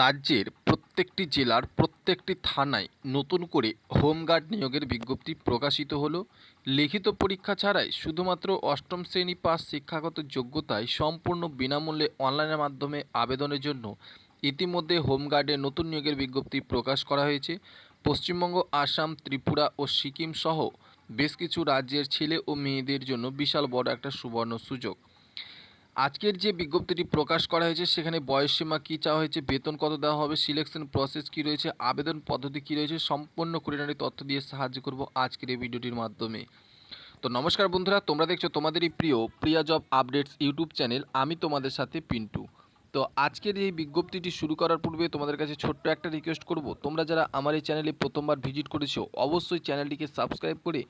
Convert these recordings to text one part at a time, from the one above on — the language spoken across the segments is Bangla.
রাজ্যের প্রত্যেকটি জেলার প্রত্যেকটি থানায় নতুন করে হোমগার্ড নিয়োগের বিজ্ঞপ্তি প্রকাশিত হলো। লিখিত পরীক্ষা ছাড়াই শুধুমাত্র অষ্টম শ্রেণি পাস শিক্ষাগত যোগ্যতায় সম্পূর্ণ বিনামূল্যে অনলাইনের মাধ্যমে আবেদনের জন্য ইতিমধ্যে হোমগার্ডের নতুন নিয়োগের বিজ্ঞপ্তি প্রকাশ করা হয়েছে। পশ্চিমবঙ্গ, আসাম, ত্রিপুরা ও সিকিম সহ বেশ কিছু রাজ্যের ছেলে ও মেয়েদের জন্য বিশাল বড় একটা সুবর্ণ সুযোগ। আজকের যে বিজ্ঞপ্তিটি প্রকাশ করা হয়েছে, সেখানে বয়সসীমা কী চাওয়া হয়েছে, বেতন কত দেওয়া হবে সিলেকশন প্রসেস কী রয়েছে, আবেদন পদ্ধতি কী রয়েছে, সম্পূর্ণ খুঁটিনাটি তথ্য দিয়ে সাহায্য করব আজকের এই ভিডিওটির মাধ্যমে। তো নমস্কার বন্ধুরা, তোমরা দেখছ তোমাদেরই প্রিয় Priya job updates YouTube channel, আমি তোমাদের সাথে পিন্টু। তো আজকের এই বিজ্ঞপ্তিটি শুরু করার পূর্বে তোমাদের কাছে ছোট্ট একটা রিকোয়েস্ট করব। তোমরা যারা আমার এই চ্যানেলে প্রথমবার ভিজিট করেছ, অবশ্যই চ্যানেলটিকে সাবস্ক্রাইব করে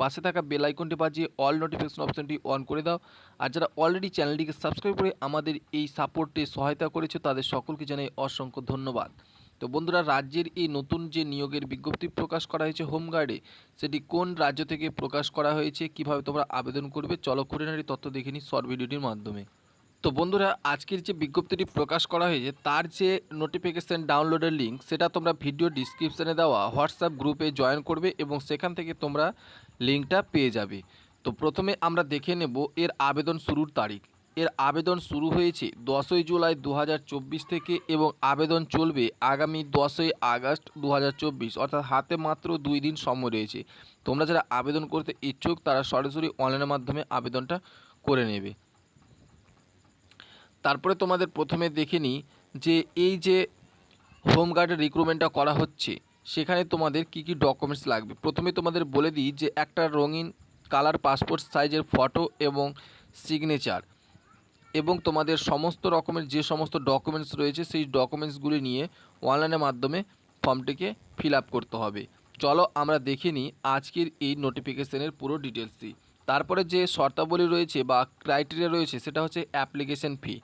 পাশে থাকা বেল আইকনটি বাজিয়ে অল নোটিফিকেশন অপশনটি অন করে দাও। আর যারা অলরেডি চ্যানেলটিকে সাবস্ক্রাইব করে আমাদের এই সাপোর্টে সহায়তা করেছে, তাদের সকলকে জানাই অসংখ্য ধন্যবাদ। তো বন্ধুরা, রাজ্যের এই নতুন যে নিয়োগের বিজ্ঞপ্তি প্রকাশ করা হয়েছে হোমগার্ডে সেটি কোন রাজ্য থেকে প্রকাশ করা হয়েছে, কীভাবে তোমরা আবেদন করবে, চলো নারী তথ্য দেখে নিই শর্ট ভিডিওটির মাধ্যমে। তো বন্ধুরা, আজকের যে বিজ্ঞপ্তিটি প্রকাশ করা হয়েছে, তার যে নোটিফিকেশান ডাউনলোডের লিঙ্ক সেটা তোমরা ভিডিও ডিসক্রিপশানে দেওয়া হোয়াটসঅ্যাপ গ্রুপে জয়েন করবে এবং সেখান থেকে তোমরা লিঙ্কটা পেয়ে যাবে। তো প্রথমে আমরা দেখে নেব এর আবেদন শুরুর তারিখ। এর আবেদন শুরু হয়েছে দশই জুলাই দু হাজার চব্বিশ থেকে এবং আবেদন চলবে আগামী দশই আগস্ট দু হাজার চব্বিশ, অর্থাৎ হাতে মাত্র দুই দিন সময় রয়েছে। তোমরা যারা আবেদন করতে ইচ্ছুক, তারা সরাসরি অনলাইনের মাধ্যমে আবেদনটা করে নেবে। তারপরে তোমাদের প্রথমে দেখে নিই যে এই যে হোমগার্ডের রিক্রুটমেন্টটা করা হচ্ছে, সেখানে তোমাদের কি কি ডকুমেন্টস লাগবে? প্রথমে তোমাদের বলে দিই যে একটা রঙিন কালার পাসপোর্ট সাইজের ফটো এবং সিগনেচার এবং তোমাদের সমস্ত রকমের যে সমস্ত ডকুমেন্টস রয়েছে, সেই ডকুমেন্টসগুলি নিয়ে অনলাইনের মাধ্যমে ফর্মটিকে ফিল আপ করতে হবে। চলো আমরা দেখে নিই আজকের এই নোটিফিকেশনের পুরো ডিটেলসটি তারপরে যে শর্তাবলী রয়েছে বা ক্রাইটেরিয়া রয়েছে, সেটা হচ্ছে অ্যাপ্লিকেশন ফি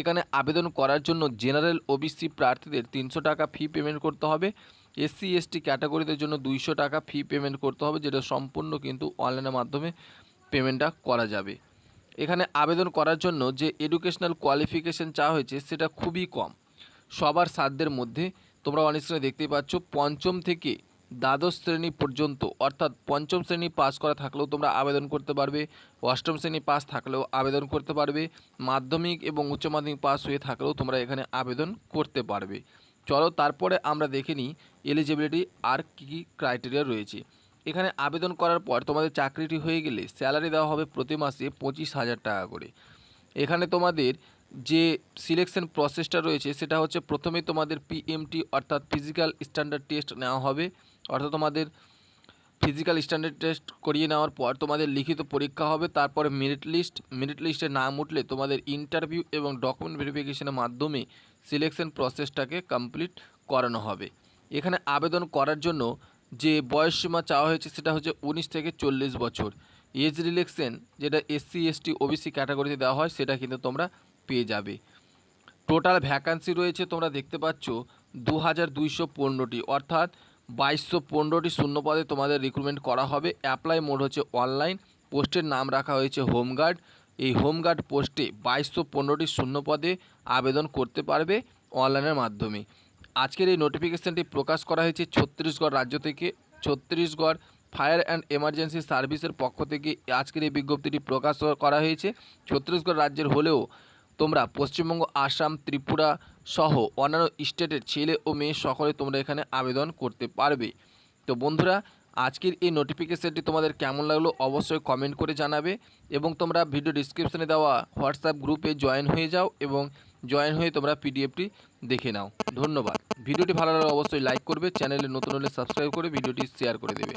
এখানে আবেদন করার জন্য জেনারেল ওবিসি প্রার্থীদের তিনশো টাকা ফি পেমেন্ট করতে হবে। এসসি এসটি ক্যাটাগরিদের জন্য দুইশো টাকা ফি পেমেন্ট করতে হবে, যেটা সম্পূর্ণ কিন্তু অনলাইনের মাধ্যমে পেমেন্টটা করা যাবে। এখানে আবেদন করার জন্য যে এডুকেশনাল কোয়ালিফিকেশন চাওয়া হয়েছে, সেটা খুবই কম। সবার সাধ্যের মধ্যে তোমরা অনেক সময় দেখতেই পাচ্ছ, পঞ্চম থেকে দ্বাদশ শ্রেণি পর্যন্ত, অর্থাৎ পঞ্চম শ্রেণি পাস করা থাকলেও তোমরা আবেদন করতে পারবে, অষ্টম শ্রেণি পাস থাকলেও আবেদন করতে পারবে, মাধ্যমিক এবং উচ্চ মাধ্যমিক পাস হয়ে থাকলেও তোমরা এখানে আবেদন করতে পারবে। চলো তারপরে আমরা দেখে নিই এলিজিবিলিটি আর কী কী ক্রাইটেরিয়া রয়েছে। এখানে আবেদন করার পর তোমাদের চাকরিটি হয়ে গেলে স্যালারি দেওয়া হবে প্রতি মাসে পঁচিশ হাজার টাকা করে। এখানে তোমাদের যে সিলেকশন প্রসেসটা রয়েছে সেটা হচ্ছে প্রথমে তোমাদের পিএমটি অর্থাৎ ফিজিক্যাল স্ট্যান্ডার্ড টেস্ট নেওয়া হবে। অর্থাৎ তোমাদের ফিজিক্যাল স্ট্যান্ডার্ড টেস্ট করিয়ে নেওয়ার পর তোমাদের লিখিত পরীক্ষা হবে, তারপরে মেরিট লিস্ট মেরিট লিস্টে নাম উঠলে তোমাদের ইন্টারভিউ এবং ডকুমেন্ট ভেরিফিকেশনের মাধ্যমে সিলেকশন প্রসেসটাকে কমপ্লিট করানো হবে। এখানে আবেদন করার জন্য যে বয়সসীমা চাওয়া হয়েছে সেটা হচ্ছে উনিশ থেকে চল্লিশ বছর। এজ রিলেকশন যেটা এসসি এসটি ওবিসি ক্যাটাগরিতে দেওয়া হয় সেটা কিন্তু তোমরা পেয়ে যাবে। টোটাল ভ্যাকান্সি রয়েছে তোমরা দেখতে পাচ্ছ দু হাজার দুইশো পনেরোটি। অর্থাৎ বাইশশো পনেরোটি শূন্যপদে তোমাদের রিক্রুটমেন্ট করা হবে। অ্যাপ্লাই মোড হচ্ছে অনলাইন পোস্টের নাম রাখা হয়েছে হোমগার্ড এই হোমগার্ড পোস্টে বাইশশো পনেরোটি শূন্যপদে আবেদন করতে পারবে অনলাইনের মাধ্যমে। আজকের এই নোটিফিকেশানটি প্রকাশ করা হয়েছে ছত্তিশগড় রাজ্য থেকে। ছত্তিশগড় ফায়ার অ্যান্ড এমার্জেন্সি সার্ভিসের পক্ষ থেকে আজকের এই বিজ্ঞপ্তিটি প্রকাশ করা হয়েছে। ছত্তিশগড় রাজ্যের হলেও তোমরা পশ্চিমবঙ্গ, আসাম, ত্রিপুরা সহ অন্যান্য স্টেটের ছেলে ও মেয়ে সকলে তোমরা এখানে আবেদন করতে পারবে। তো বন্ধুরা, আজকের এই নোটিফিকেশানটি তোমাদের কেমন লাগল অবশ্যই কমেন্ট করে জানাবে এবং তোমরা ভিডিও ডিসক্রিপশনে দেওয়া হোয়াটসঅ্যাপ গ্রুপে জয়েন হয়ে যাও এবং জয়েন হয়ে তোমরা পিডিএফটি দেখে নাও। ধন্যবাদ। ভিডিওটি ভালো লাগলে অবশ্যই লাইক করবে চ্যানেলে নতুন হলে সাবস্ক্রাইব করে ভিডিওটি শেয়ার করে দেবে।